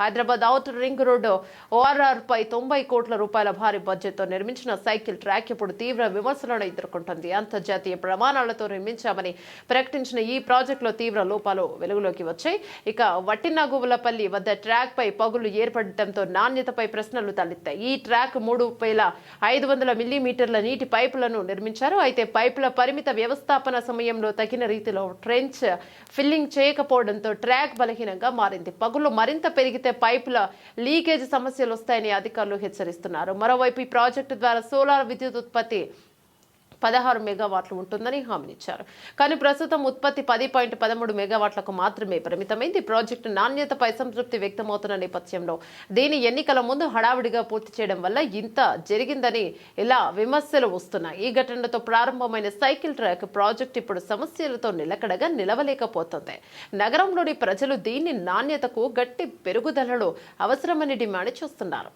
Hyderabad outer ring road ORR పై తొంభై కోట్ల రూపాయల భారీ బడ్జెట్తో నిర్మించిన సైకిల్ ట్రాక్ ఇప్పుడు తీవ్ర విమర్శలను ఎదుర్కొంటుంది. అంతర్జాతీయ ప్రమాణాలతో నిర్మించామని ప్రకటించిన ఈ ప్రాజెక్టులో తీవ్ర లోపాలు వెలుగులోకి వచ్చాయి. ఇక వట్టినాగువులపల్లి వద్ద ట్రాక్ పై పగులు ఏర్పడటంతో నాణ్యతపై ప్రశ్నలు తలెత్తాయి. ఈ ట్రాక్ మూడు వేల ఐదు వందల మిల్లీమీటర్ల నీటి పైపులను నిర్మించారు. అయితే పైపుల పరిమిత వ్యవస్థాపన సమయంలో తగిన రీతిలో ట్రెంచ్ ఫిల్లింగ్ చేయకపోవడంతో ట్రాక్ బలహీనంగా మారింది. పగులు మరింత పెరిగితే పైపుల లీకేజ్ సమస్యలు వస్తాయని అధికారులు హెచ్చరిస్తున్నారు. మరోవైపు ఈ ప్రాజెక్టు ద్వారా సోలార్ విద్యుత్ ఉత్పత్తి పదహారు మెగావాట్లు ఉంటుందని హామీనిచ్చారు కానీ ప్రస్తుతం ఉత్పత్తి పది పాయింట్ పదమూడు మెగావాట్లకు మాత్రమే పరిమితమైంది. ప్రాజెక్టు నాణ్యతపై సంతృప్తి వ్యక్తమవుతున్న నేపథ్యంలో దీని ఎన్నికల ముందు హడావిడిగా పూర్తి చేయడం వల్ల ఇంత జరిగిందని ఇలా విమర్శలు వస్తున్నాయి. ఈ ఘటనతో ప్రారంభమైన సైకిల్ ట్రాక్ ప్రాజెక్ట్ ఇప్పుడు సమస్యలతో నిలకడగా నిలవలేకపోతుంది. నగరంలోని ప్రజలు దీని నాణ్యతకు గట్టి పెరుగుదలలో అవసరమని డిమాండ్ చేస్తున్నారు.